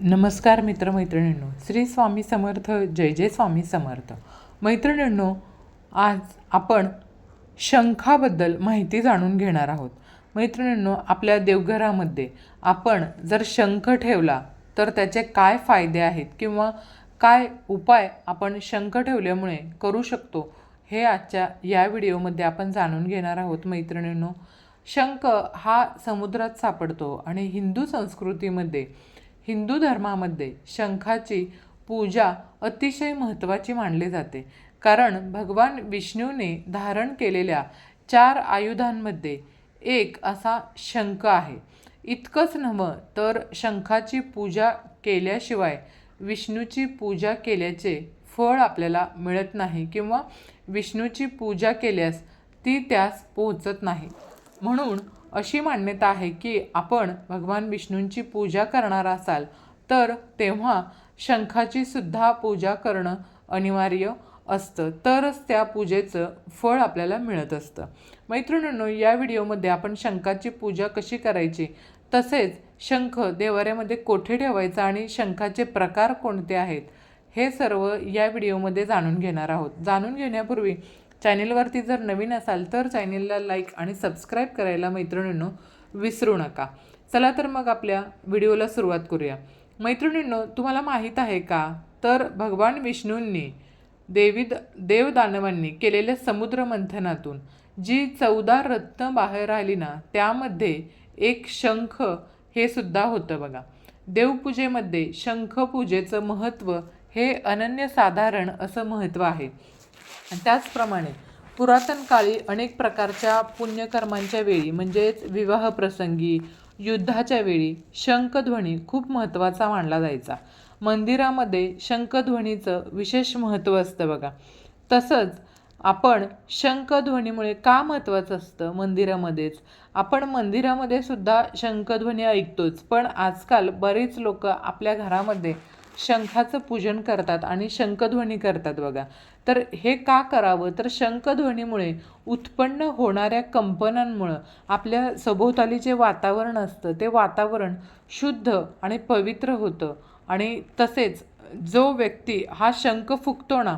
नमस्कार मित्रमैत्रिणींनो श्री स्वामी समर्थ जय जय स्वामी समर्थ. मैत्रिणींनो आज आपण शंखाबद्दल माहिती जाणून घेणार आहोत. मैत्रिणींनो आपल्या देवघरामध्ये आपण जर शंख ठेवला तर त्याचे काय फायदे आहेत किंवा काय उपाय आपण शंख ठेवल्यामुळे करू शकतो हे आजच्या या व्हिडिओमध्ये आपण जाणून घेणार आहोत मैत्रिणींनो. शंख हा समुद्रात सापडतो आणि हिंदू संस्कृतीमध्ये हिंदू धर्मामध्ये शंखाची पूजा अतिशय महत्त्वाची मानली जाते. कारण भगवान विष्णूने धारण केलेल्या चार आयुधांमध्ये एक असा शंख आहे. इतकंच नव्हं तर शंखाची पूजा केल्याशिवाय विष्णूची पूजा केल्याचे फळ आपल्याला मिळत नाही किंवा विष्णूची पूजा केल्यास ती त्यास पोहोचत नाही. म्हणून अशी मान्यता आहे की आपण भगवान विष्णूंची पूजा करणार असाल तर तेव्हा शंखाची सुद्धा पूजा करणं अनिवार्य असतं. तरच त्या पूजेचं फळ आपल्याला मिळत असतं. मैत्रिणींनो या व्हिडिओमध्ये आपण शंखाची पूजा कशी करायची? तसेच शंख देवाऱ्यामध्ये कोठे ठेवायचा आणि शंखाचे प्रकार कोणते आहेत? हे सर्व या व्हिडिओमध्ये जाणून घेणार आहोत. जाणून घेण्यापूर्वी चॅनेलवरती जर नवीन असाल तर चॅनेलला लाईक आणि सबस्क्राईब करायला मैत्रिणींनो विसरू नका. चला तर मग आपल्या व्हिडिओला सुरुवात करूया. मैत्रिणींनो तुम्हाला माहीत आहे का? तर भगवान विष्णूंनी देवी देवदानवांनी केलेल्या समुद्र मंथनातून जी चौदा रत्न बाहेर आली ना त्यामध्ये एक शंख हे सुद्धा होतं बघा. देवपूजेमध्ये शंखपूजेचं महत्त्व हे अनन्यसाधारण असं महत्त्व आहे. त्याचप्रमाणे पुरातन काळी अनेक प्रकारच्या पुण्यकर्मांच्या वेळी म्हणजेच विवाह प्रसंगी युद्धाच्या वेळी शंखध्वनी खूप महत्त्वाचा मानला जायचा. मंदिरामध्ये शंखध्वनीचं विशेष महत्त्व असतं बघा. तसंच आपण शंखध्वनीमुळे का महत्त्वाचं असतं मंदिरामध्येच? आपण मंदिरामध्ये सुद्धा शंखध्वनी ऐकतोच पण आजकाल बरेच लोक आपल्या घरामध्ये शंखाचं पूजन करतात आणि शंखध्वनी करतात बघा. तर हे का करावं? तर शंखध्वनीमुळे उत्पन्न होणाऱ्या कंपनांमुळं आपल्या सभोवताली जे वातावरण असतं ते वातावरण शुद्ध आणि पवित्र होतं. आणि तसेच जो व्यक्ती हा शंख फुंकतो ना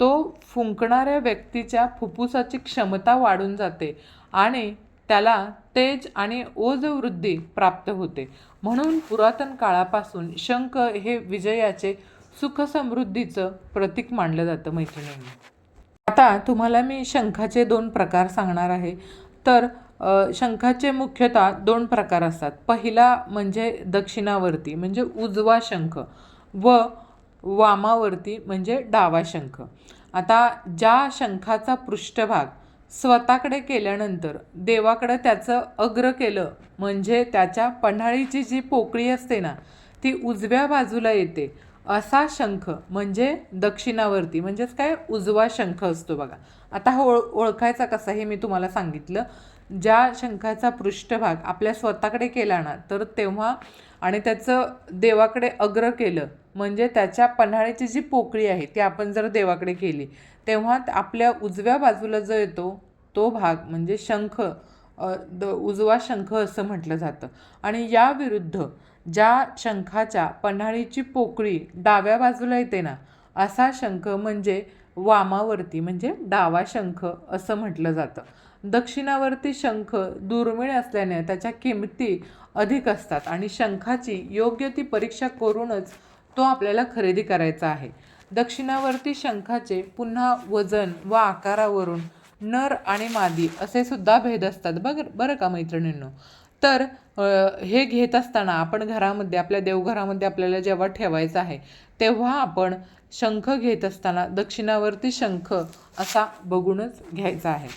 तो फुंकणाऱ्या व्यक्तीच्या फुफ्फुसाची क्षमता वाढून जाते आणि त्याला तेज आणि ओजवृद्धी प्राप्त होते. म्हणून पुरातन काळापासून शंख हे विजयाचे सुखसमृद्धीचं प्रतीक मानलं जातं मैत्रिणींनी. आता तुम्हाला मी शंखाचे दोन प्रकार सांगणार आहे. तर शंखाचे मुख्यतः दोन प्रकार असतात. पहिला म्हणजे दक्षिणावरती म्हणजे उजवा शंख व वामावरती म्हणजे डावा शंख. आता ज्या शंखाचा पृष्ठभाग स्वतःकडे केल्यानंतर देवाकडे त्याचं अग्र केलं म्हणजे त्याच्या पन्हाळीची जी पोकळी असते ना ती उजव्या बाजूला येते. असा शंख म्हणजे दक्षिणावरती म्हणजेच काय? उजवा शंख असतो बघा. आता हा ओळ ओळखायचा कसा हे मी तुम्हाला सांगितलं. ज्या शंखाचा पृष्ठभाग आपल्या स्वतःकडे केला ना तर तेव्हा आणि त्याचं देवाकडे अग्र केलं म्हणजे त्याच्या पन्हाळ्याची जी पोकळी आहे ती आपण जर देवाकडे केली तेव्हा आपल्या उजव्या बाजूला जो येतो तो भाग म्हणजे शंख द उजवा शंख असं म्हटलं जातं. आणि याविरुद्ध ज्या शंखाच्या पन्हाळीची पोकळी डाव्या बाजूला येते ना असा शंख म्हणजे वामावरती म्हणजे डावा शंख असं म्हटलं जातं. दक्षिणावर्ती शंख दुर्मिळ असल्याने त्याच्या किमती अधिक असतात आणि शंखाची योग्य ती परीक्षा करूनच तो आपल्याला खरेदी करायचा आहे. दक्षिणावर्ती शंखाचे पुन्हा वजन व आकारावरून नर आणि मादी असे सुद्धा भेद असतात. बघ बरं का मैत्रिणींनो? तर हे घेत असताना आपण घरामध्ये आपल्या देवघरामध्ये आपल्याला जेव्हा ठेवायचं आहे तेव्हा आपण शंख घेत असताना दक्षिणावरती शंख असा बघूनच घ्यायचा आहे.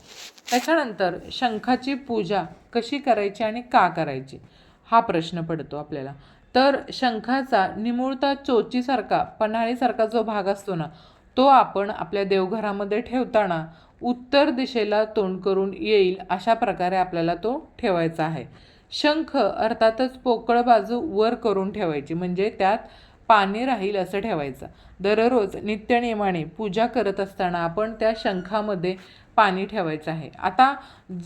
त्याच्यानंतर शंखाची पूजा कशी करायची आणि का करायची हा प्रश्न पडतो आपल्याला. तर शंखाचा निमुळता चोचीसारखा पन्हाळीसारखा जो भाग असतो ना तो आपण आपल्या देवघरामध्ये ठेवताना उत्तर दिशेला तोंड करून येईल अशा प्रकारे आपल्याला तो ठेवायचा आहे. शंख अर्थातच पोकळ बाजू वर करून ठेवायची. म्हणजे त्यात पाणी राहील असं ठेवायचं. दररोज नित्यनियमाने पूजा करत असताना आपण त्या शंखामध्ये पाणी ठेवायचं आहे. आता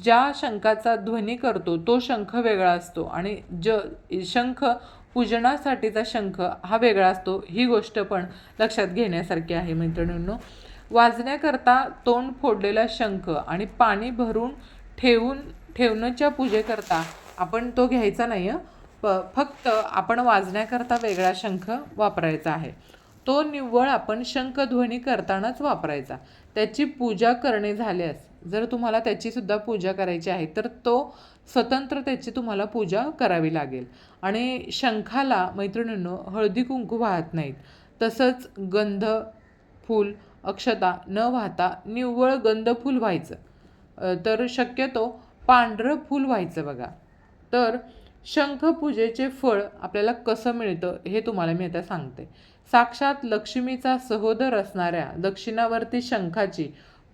ज्या शंखाचा ध्वनी करतो तो शंख वेगळा असतो आणि ज शंख पूजनासाठीचा शंख हा वेगळा असतो. ही गोष्ट पण लक्षात घेण्यासारखी आहे मैत्रिणींनो. वाजण्याकरता तोंड फोडलेला शंख आणि पाणी भरून ठेवून ठेवण्याच्या पूजेकरता आपण तो घ्यायचा नाही आहे प फक्त आपण वाजण्याकरता वेगळा शंख वापरायचा आहे. तो निव्वळ आपण शंखध्वनी करतानाच वापरायचा. त्याची पूजा करणे झाल्यास जर तुम्हाला त्याचीसुद्धा पूजा करायची आहे तर तो स्वतंत्र त्याची तुम्हाला पूजा करावी लागेल. आणि शंखाला मैत्रिणींनो हळदी कुंकू वाहत नाहीत. तसंच गंध फूल अक्षता न वाहता निव्वळ गंध फूल व्हायचं तर शक्यतो पांढरं फूल व्हायचं बघा. तर शंखपूजेचे फळ आपल्याला कसं मिळतं हे तुम्हाला मी आता सांगते. साक्षात लक्ष्मीचा सहोदर असणाऱ्या दक्षिणावर्ती शंखाची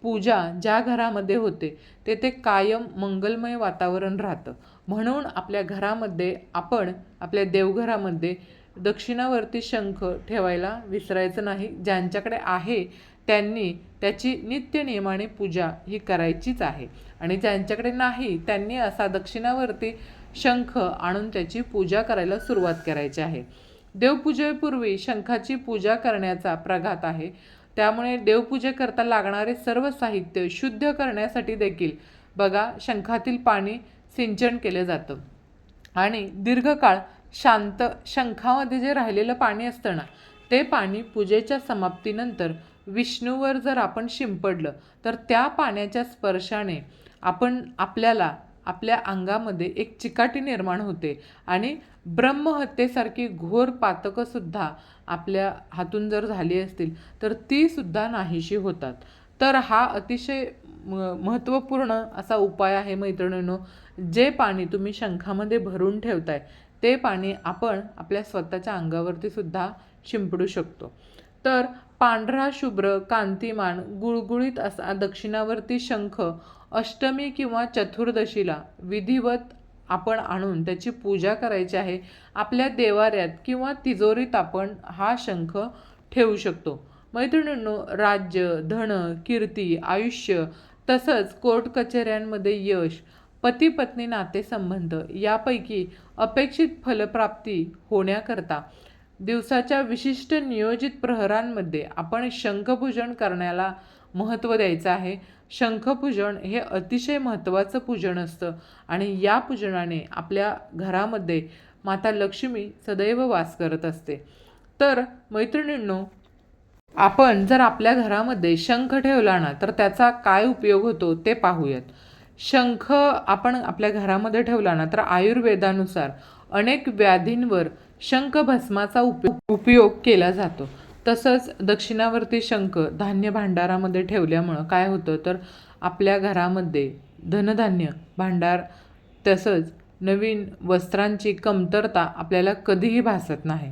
पूजा ज्या घरामध्ये होते तेथे कायम मंगलमय वातावरण राहतं. म्हणून आपल्या घरामध्ये आपण आपल्या देवघरामध्ये दक्षिणावर्ती शंख ठेवायला विसरायचं नाही. ज्यांच्याकडे आहे त्यांनी त्याची नित्यनियमाने पूजा ही करायचीच आहे. आणि ज्यांच्याकडे नाही त्यांनी असा दक्षिणावर्ती शंख आणून त्याची पूजा करायला सुरुवात करायची आहे. देवपूजेपूर्वी शंखाची पूजा करण्याचा प्रघात आहे. त्यामुळे देवपूजेकरता लागणारे सर्व साहित्य शुद्ध करण्यासाठी देखील बघा शंखातील पाणी सिंचन केलं जातं. आणि दीर्घकाळ शांत शंखामध्ये जे राहिलेलं पाणी असतं ना ते पाणी पूजेच्या समाप्तीनंतर विष्णूवर जर आपण शिंपडलं तर त्या पाण्याच्या स्पर्शाने आपण आपल्याला आपल्या अंगामध्ये एक चिकाटी निर्माण होते आणि ब्रह्महत्येसारखी घोर पातकंसुद्धा आपल्या हातून जर झाली असतील तर तीसुद्धा नाहीशी होतात. तर हा अतिशय म महत्त्वपूर्ण असा उपाय आहे मैत्रिणींनो जे पाणी तुम्ही शंखामध्ये भरून ठेवताय ते पाणी आपण आपल्या स्वतःच्या अंगावरती सुद्धा शिंपडू शकतो. तर पांढरा शुभ्र कांतिमान गुळगुळीत असा दक्षिणावर्ती शंख अष्टमी किंवा चतुर्दशीला विधिवत आपण आणून त्याची पूजा करायची आहे. आपल्या देवाऱ्यात किंवा तिजोरीत आपण हा शंख ठेवू शकतो. मैत्रिणींनो राज्य धन कीर्ती आयुष्य तसंच कोर्ट कचेऱ्यांमध्ये यश पती पत्नी नातेसंबंध यापैकी अपेक्षित फलप्राप्ती होण्याकरता दिवसाच्या विशिष्ट नियोजित प्रहरांमध्ये आपण शंखपूजन करण्याला महत्त्व द्यायचं आहे. शंखपूजन हे अतिशय महत्त्वाचं पूजन असतं आणि या पूजनाने आपल्या घरामध्ये माता लक्ष्मी सदैव वास करत असते. तर मैत्रिणींनो आपण जर आपल्या घरामध्ये शंख ठेवला ना तर त्याचा काय उपयोग होतो ते पाहूयात. शंख आपण आपल्या घरामध्ये ठेवला ना तर आयुर्वेदानुसार अनेक व्याधींवर शंखभस्माचा उपयोग उपयोग केला जातो. तसंच दक्षिणावर्ती शंख धान्य भांडारामध्ये ठेवल्यामुळं काय होतं? तर आपल्या घरामध्ये धनधान्य भांडार तसंच नवीन वस्त्रांची कमतरता आपल्याला कधीही भासत नाही.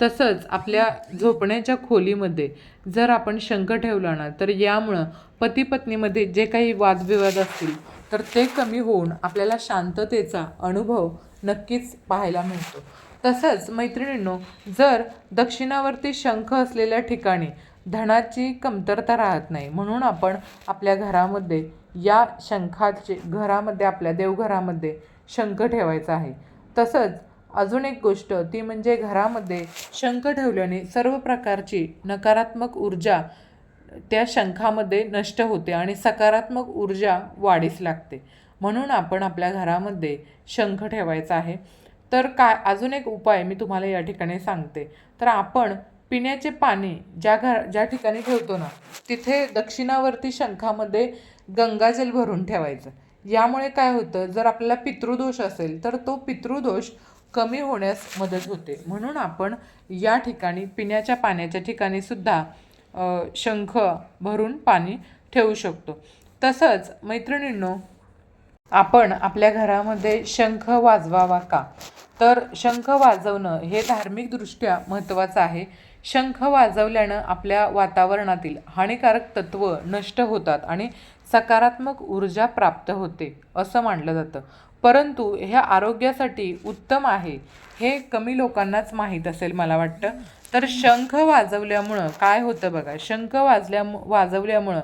तसंच आपल्या झोपण्याच्या खोलीमध्ये जर आपण शंख ठेवला ना तर यामुळं पती पत्नीमध्ये जे काही वादविवाद असतील तर ते कमी होऊन आपल्याला शांततेचा अनुभव नक्कीच पाहायला मिळतो. तसंच मैत्रिणींनो जर दक्षिणावरती शंख असलेल्या ठिकाणी धनाची कमतरता राहत नाही म्हणून आपण आपल्या घरामध्ये या शंखाचे घरामध्ये आपल्या देवघरामध्ये शंख ठेवायचा आहे. तसंच अजून एक गोष्ट ती म्हणजे घरामध्ये शंख ठेवल्याने सर्व प्रकारची नकारात्मक ऊर्जा त्या शंखामध्ये नष्ट होते आणि सकारात्मक ऊर्जा वाढीस लागते. म्हणून आपण आपल्या घरामध्ये शंख ठेवायचा आहे. तर काय? अजून एक उपाय मी तुम्हाला या ठिकाणी सांगते. तर आपण पिण्याचे पाणी ज्या घर ज्या ठिकाणी ठेवतो ना तिथे दक्षिणावर्ती शंखामध्ये गंगाजल भरून ठेवायचं. यामुळे काय होतं? जर आपल्याला पितृदोष असेल तर तो पितृदोष कमी होण्यास मदत होते. म्हणून आपण या ठिकाणी पिण्याच्या पाण्याच्या ठिकाणी सुद्धा शंख भरून पाणी ठेवू शकतो. तसंच मैत्रिणींनो आपण आपल्या घरामध्ये शंख वाजवावा का? तर शंख वाजवणं हे धार्मिकदृष्ट्या महत्त्वाचं आहे. शंख वाजवल्यानं आपल्या वातावरणातील हानिकारक तत्त्व नष्ट होतात आणि सकारात्मक ऊर्जा प्राप्त होते असं मानलं जातं. परंतु हे आरोग्यासाठी उत्तम आहे हे कमी लोकांनाच माहीत असेल मला वाटतं. तर शंख वाजवल्यामुळं काय होतं बघा? शंख वाजल्या वाजवल्यामुळं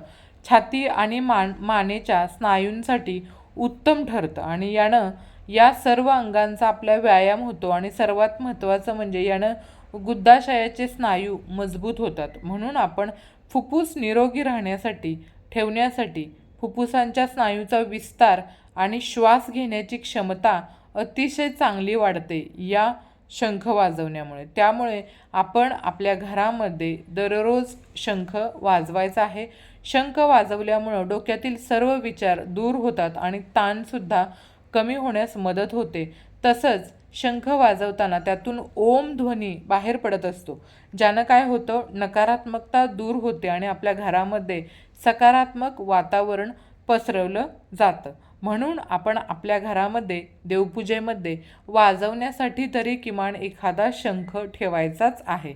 छाती आणि मान मानेच्या स्नायूंसाठी उत्तम ठरतं. आणि यानं या सर्व अंगांचा आपला व्यायाम होतो आणि सर्वात महत्त्वाचं म्हणजे यानं गुद्धाशयाचे स्नायू मजबूत होतात. म्हणून आपण फुफ्फुस निरोगी राहण्यासाठी ठेवण्यासाठी फुफ्फुसांच्या स्नायूचा विस्तार आणि श्वास घेण्याची क्षमता अतिशय चांगली वाढते. या शंख वाजवण्यामुळे. त्यामुळे आपण आपल्या घरामध्ये दररोज शंख वाजवायचा आहे. शंख वाजवल्यामुळं डोक्यातील सर्व विचार दूर होतात आणि ताणसुद्धा कमी होण्यास मदत होते. तसंच शंख वाजवताना त्यातून ओम ध्वनी बाहेर पडत असतो ज्यानं काय होतं नकारात्मकता दूर होते आणि आपल्या घरामध्ये सकारात्मक वातावरण पसरवलं जातं. म्हणून आपण आपल्या घरामध्ये देवपूजेमध्ये वाजवण्यासाठी तरी किमान एखादा शंख ठेवायचाच आहे.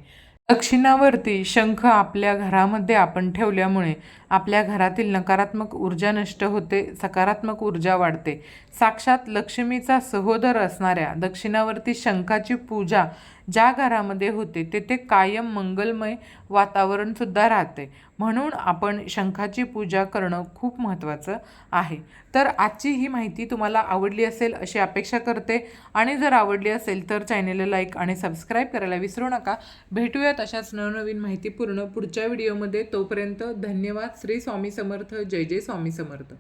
दक्षिणावरती शंख आपल्या घरामध्ये आपण ठेवल्यामुळे आपल्या घरातील नकारात्मक ऊर्जा नष्ट होते सकारात्मक ऊर्जा वाढते. साक्षात लक्ष्मीचा सहोदर असणाऱ्या दक्षिणावरती शंखाची पूजा ज्या घरामध्ये होते तेथे कायम मंगलमय वातावरणसुद्धा राहते. म्हणून आपण शंखाची पूजा करणं खूप महत्त्वाचं आहे. तर आजची ही माहिती तुम्हाला आवडली असेल अशी अपेक्षा करते. आणि जर आवडली असेल तर चॅनेलला लाईक आणि सबस्क्राईब करायला विसरू नका. भेटूयात अशाच नवनवीन माहितीपूर्ण पुढच्या व्हिडिओमध्ये. तोपर्यंत धन्यवाद. श्री स्वामी समर्थ. जय जय स्वामी समर्थ.